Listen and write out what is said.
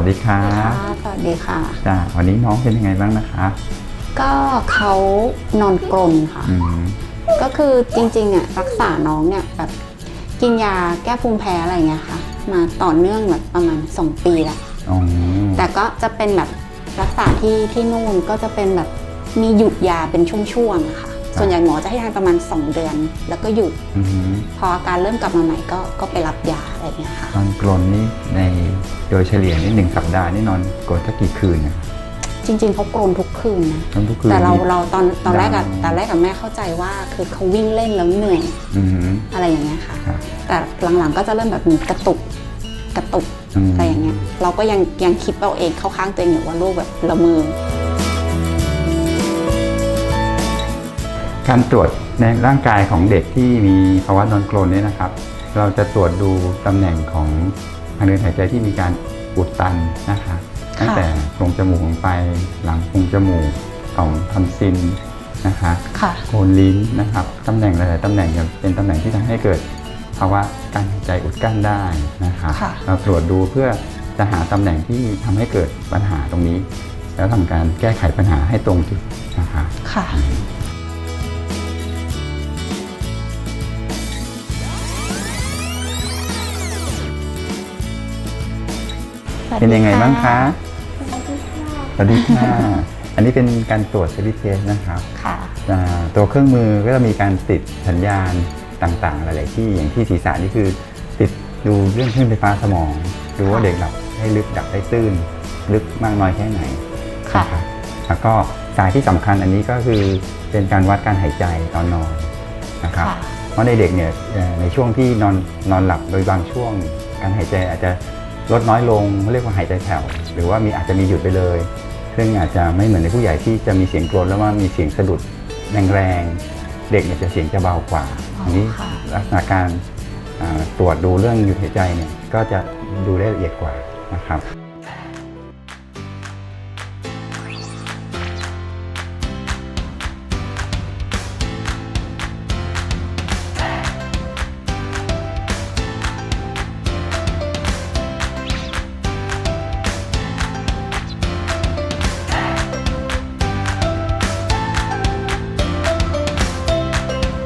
สดีค่ะค่ะสวัสดีค่ะจ้าวันนี้น้องเป็นยังไงบ้างนะคะ ก็เขานอนกรนค่ะ อืมก็คือจริงๆอะรักษาน้องเนี่ยแบบกินยาแก้ภูมิแพ้อะไรเงี้ยค่ะ มาต่อเนื่องแบบประมาณ 2 ปีแล้วอ๋อแต่ก็จะเป็นแบบรักษาที่ที่นู่นก็จะเป็นแบบมีหยุดยาเป็นช่วงๆอะค่ะ ส่วนใหญ่หมอจะให้ทานประมาณ 2 เดือน แล้วก็หยุดอืมพออาการเริ่มกลับมาใหม่ก็ก็ไปรับยาอะไรเงี้ยค่ะนอนกรนนี่ในโดยเฉลี่ยนี่หนึ่งสัปดาห์นี่นอนกรนสักกี่คืนนะจริงๆเขากรนทุกคืนนะนอนทุกคืนแต่เรานี่เราตอนตอนแรกอะดังตอนแรกกับแม่เข้าใจว่าคือเขาวิ่งเล่นแล้วเหนื่อยอืมอะไรอย่างเงี้ยค่ะครับแต่หลังๆก็จะเริ่มแบบมีกระตุกกระตุกอืมอะไรอย่างเงี้ยเราก็ยังยังคิดเอาเองเข้าข้างตัวเองอยู่ว่าลูกแบบละเมอ การตรวจในร่างกายของเด็กที่มีภาวะนอนกรนเนี่ยนะครับ เราจะตรวจดูตำแหน่งของทางเดินหายใจที่มีการอุดตันนะคะตั้งแต่โพรงจมูกลงไปหลังโพรงจมูกต่อมทำซินนะคะค่ะโคนลิ้นนะครับตำแหน่งหลายๆตำแหน่งเนี่ยเป็นตำแหน่งที่ทำให้เกิดภาวะการหายใจอุดกั้นได้นะครับค่ะเราตรวจดูเพื่อจะหาตำแหน่งที่ทำให้เกิดปัญหาตรงนี้ แล้วทำการแก้ไขปัญหาให้ตรงจุดนะคะค่ะ เป็นยังไงบ้างคะสวัสดีค่ะอันนี้เป็นการตรวจสลิปเทสนะครับค่ะอ่าตัวเครื่องมือก็จะมีการติดสัญญาณต่างๆ หลาย ๆ ที่อย่างที่ศีรษะนี่คือ ติดดูเรื่องคลื่นไฟฟ้าสมองดูว่าเด็กหลับให้ลึกดับให้ตื้น ลึกมากน้อยแค่ไหนค่ะนะครับแล้วก็สายที่สำคัญอันนี้ก็คือเป็นการวัดการหายใจตอนนอนนะครับค่ะเพราะในเด็กเนี่ยเอ่อในช่วงที่นอนนอนหลับโดยบางช่วงการหายใจอาจจะ ลดน้อยลงเรียกว่าหายใจแผ่วหรือว่ามีอาจจะมีหยุดไปเลย ซึ่งอาจจะไม่เหมือนในผู้ใหญ่ที่จะมีเสียงกรนแล้วว่ามีเสียงสะดุดแรงๆเด็กเนี่ยจะเสียงจะเบากว่าอ๋ออันนี้ค่ะลักษณะการอ่าตรวจดูเรื่องหยุดหายใจเนี่ยก็จะดูได้ละเอียดกว่านะครับ